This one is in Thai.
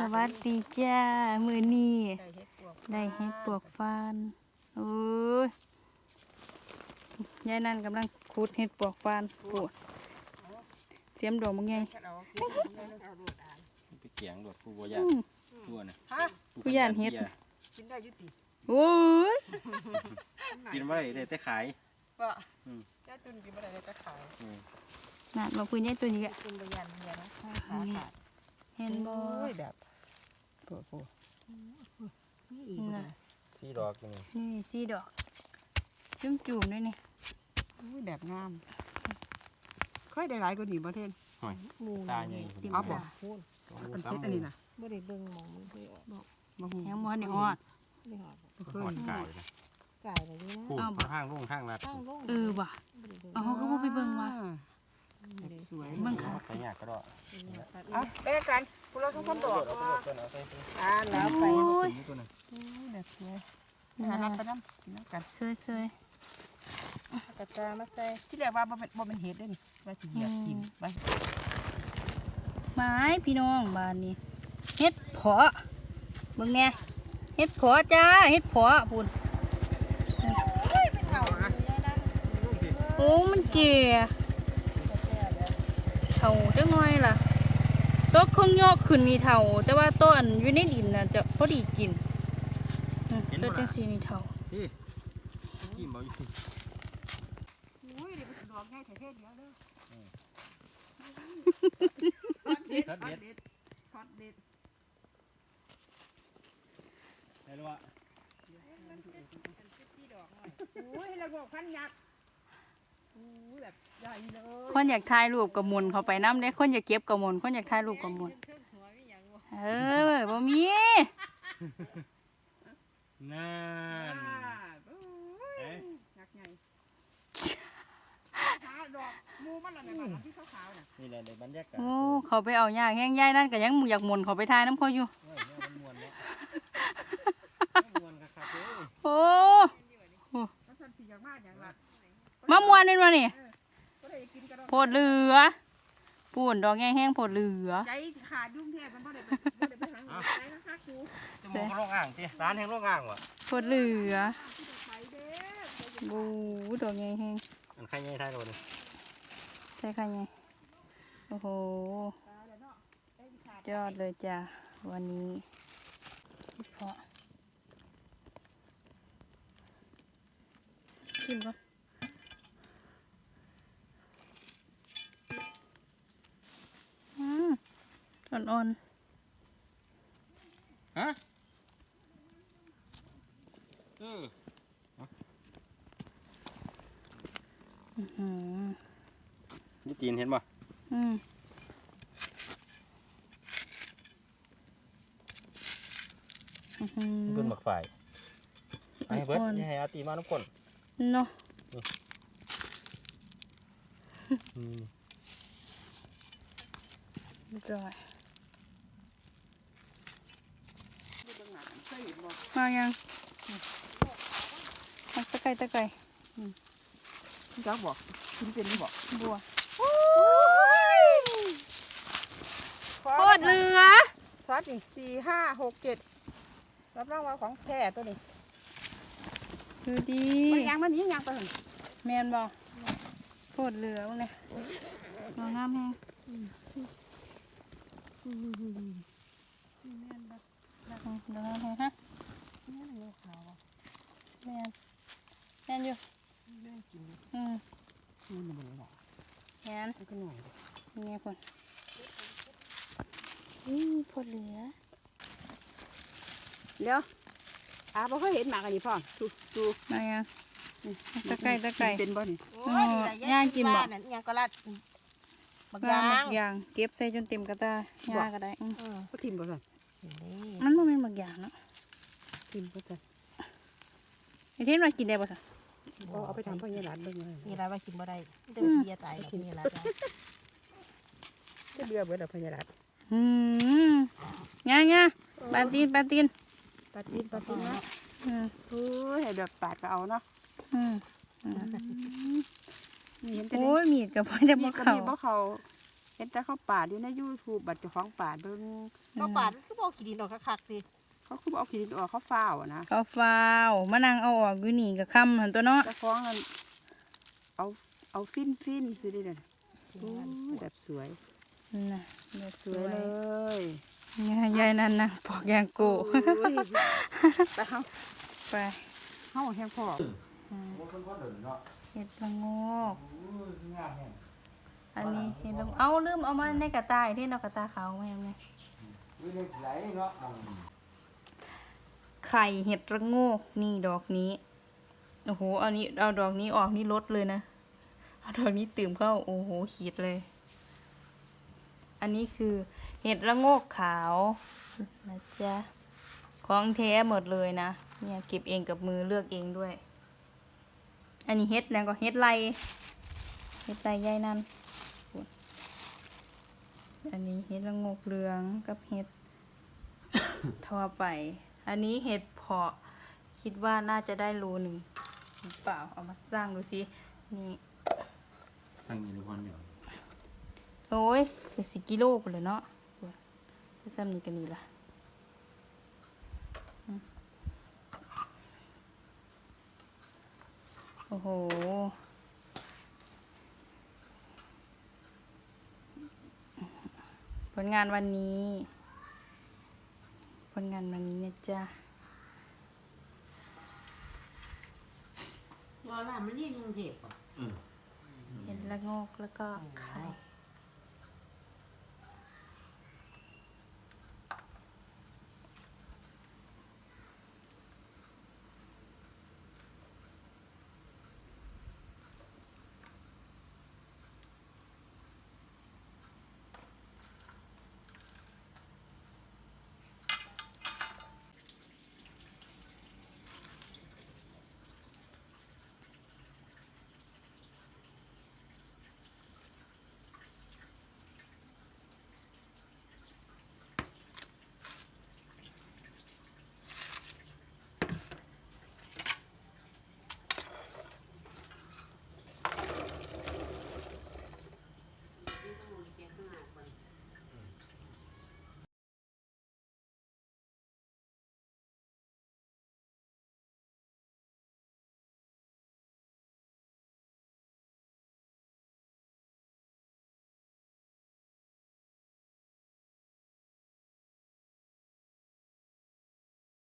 สวัสดีจ้า มือนี้ได้เฮ็ดปวกได้เฮ็ดปวกฟานโอ้ยยายนั่นกำลังขุดเฮ็ดปวกฟานปวดเสียมดอกมึงไงฉันเอาสิเอาโลดอ่านไปเกียงโดดผู้บ่ยาอืนมตัวน่ะฮะผู้ย่านเฮ็ดบียร์กินได้อยุติโอ้ยกินบ่ได้ได้แต่ขายว่าอืมย่าตุนกินบ่ได้เลยจะขายอืมนั่นมาคุยเนี่ยตัวนี้อะตุนบยันเมียนะขาขาดเห็นบ่โอ้ยแบบ ปวดปวดนี่อีกน่ะสีดอกอยู่นี่นี่สีดอกจุ่มจุ่มๆด้วยนี่โอ้ยแบบงามค่อยได้หลายกว่านี้บ่เทน ห่วยหมูตาใหญ่ติ่มเอาบ่ ตาพูดโอ้มันซ้ำเฮ็ดอันนี้น่ะบ่ได้เบิ่งหมองมันคือออกบ่ฮู้ยังบ่ทันได้ฮอดไม่หอดบ่เคหอยดไก่นะกายอะไรนี่ผู้นะเอาบ่ข้างลุงข้างรัดข้างลงเออว่ะบ่ได้เบิ่ง เอาเขาก็บ่ไปเบิ่งว่ะแบบ สวยเบิ่งค่ะไปยากก็ได้อะแบ่งกันพวกเราต้องคนดอกเอาไปโดดต้นเอาไปสิอ่าแล้วไปโอ้ยสีตัวนึงโอ้ยแบบสวยหานัดไปน้ำกินน้ำกันสวยกระจามาใส่ที่แรกว่าบ่เป็นบ่เป็นเห็ดเด้นี่ว่าสิเหยียบกินไปๆไม้พี่น้องบ้านนี้เฮ็ดเพาะเบิ่งแน่เฮ็ดเพาะจ้าเฮ็ดเพาะพุ่นโอ้มันเก่เท่าจังหน่อยล่ะโต๊ะเครื่องยอกขึ้นนี่เท่าแต่ว่าโต๊ะอันอยู่ในดินน่ะจะพอดีกินอืมโต๊ะจังสีนี่เท่าพี่กินบ่อยู่อุ้ยเดี๋ยวมันดอกง่ายแต่เทศเดียวเด้อช็อตเด็ดช็อตเด็ดได้แล้วว่าโอ้ยเราบอกพันยักษ์โอ้ยแบบ ใหญ่เลยคนอยากถ่ายรูปกับหมุนเข้าไปน้ำเด้คนอยากเก็บกับหมุนคนอยากถ่ายรูปกับหมุนเออบ่มีนั่น โอ้เอ๊ะยยักษ์ใหญ่หาดอกมูมันละเนี่ยที่ขาวๆน่ะนี่แหละในบรรยากาศโอ้เขาไปเอายากแห้งใหญ่นั่นก็ยังอยากหมุนเขาไปถ่ายน้ำเขาอยู่ โอ้ยเนี่ยมันม่วนเนาะม่วนคักๆเด้อโอ้ แล้วท่านสิอยากมากอย่างละมามวนนี่วะนี่ก็ ได้กินกระดอกโพดเหลือปูนดอกแง่แห้งโพดเหลือ ใจขาดยุ่งแทบมันบ่ได้ไปบ่ได้ไปหาหมอใจนะคะครูจมูกก็โรงอ่างติร้านแห่งโรงอ่างวะโพดเหลือไปเด้อบูดอกแง่แห้งอันใครใหญ่ท้ายโดนนี่ใช่ค่ะไงโอ้โหยอดเลยจ้ะวันนี้เพาะชิมก่อนอืม อ่อนฮะเออๆอื้อหือนี่ตีนเห็นบ่อืมอื้อหืเพิ่นอบักฝ่ายให้เบิดอ่อนอย่าให้อาตีมาน้ำก้นเนาะอืมเรียบร้อย เคยเห็นบ่ มายังมาตะไคร้ตะไคร้จักบอกกินเป็นบ่บัวโอ้โคตรเหลือซอสนี่สี่ห้าหกเจ็ดรับรองว่าของแท้ตัวนี้ดูดีมันยังมันยิงยังไปหั่นแมนบ่โคตรเหลือบ้างเลยมองงามแฮงอืมเดี๋ยว งามแฮงฮะแมนแมนอยู่อืมนี่มันบ่ล่ะแมนมันก็หน่อยนี่ไงคนอืมโคตรเหลือเดี๋ยวอาบ่เคยเห็นหมากอันนี้พ่อดูดูมายังตะไคร้ตะไคร้เป็นบ่นี่โอ้ยนี่แหละย่างกินบ่นั่นอีหยังก็ลัดบักว่ายาหมังกยาง เก็บใส่จนเต็มกระตาย่าก็ได้อืมเออก็ทิมบ่ซั่น นี่มันบ่แม่นหมักยางเนาะทิมบ่ซั่นไอ้เทนว่ากินได้บ่ซะเอาเอาไปทำพ่อใหญ่หลานเบิ่งเลยนี่ละว่ากินบ่ได้เดี๋ยวเบียตายแล้วนี่ละจ้ะจะเบื่อเบิดแล้วพ่อใหญ่หลานอืมย่าย่าปาตีนปาตีนปาตีนปาตีนนะอืมโอ้ยให้แบบปาดก็เอาเนาะอืมนี่เห็นแต่โอ้ยมีดกับพ่อจะมีบ่ก็เข้ามีบ่เขา เห็นแต่เขาปาดอยู่ใน YouTube บัดเจ้าของปาดเบิ่งก็ปาดมันคือบอกขี้ดินออกคักๆสิเขาคือบ่เอาขี้ดินออกเขาฟ้าวอะนะเขาฟาวมานั่งเอาออกอยู่นี่กับคำหันตัวเนาะเจ้าของนั่นเอาเอาฟินฟินสิได้เด้อโอ้ยแบบสวยน่ะเด็ดสสววยยเลเลยยยายยายนั่นนะปอกยางโกโอ้ยแต่เฮาไปเฮาแห้งพออ่าบ่เพิ่นบ่เดินเนาะเห็ดละโงกโอ้ยงามแฮง อันนี้เห็ดละเอาลืมเอามาในกระต่ายที่เรากระตายขาวมาอย่างไงวิเรื่องไหลเนาะอืมไข่เห็ดระโงกนี่ดอกนี้โอ้โหเอานี้เอาดอกนี้ออกนี่ลดเลยนะเอาดอกนี้ตื่มเข้าโอ้โหขีดเลย อันนี้คือเห็ดระโงกขาวนะจ๊ะของแท้หมดเลยนะเนี่ยเก็บเองกับมือเลือกเองด้วย อันนี้เห็ดนะก็เห็ดไรเห็ดไรใหญ่นั่น อันนี้เห็ดระโงกเหลืองกับเห็ดทั่วไป อันนี้เห็ดเพาะคิดว่าน่าจะได้โลหนึ่งหรือเปล่าเอามาสร้างดูสินี่ตั้งอยู่ในคนเดียวโอ้ยเกือบสิกิโลกันเลยเนาะจะซ้ำนี่ก็มีละอืมโอ้โห ผลงานวันนี้ ผลงานวันนี้นะจ๊ะรอล่ะมันนี่กรุงเทพอะ อืม เห็ดละโงกแล้วก็ไข่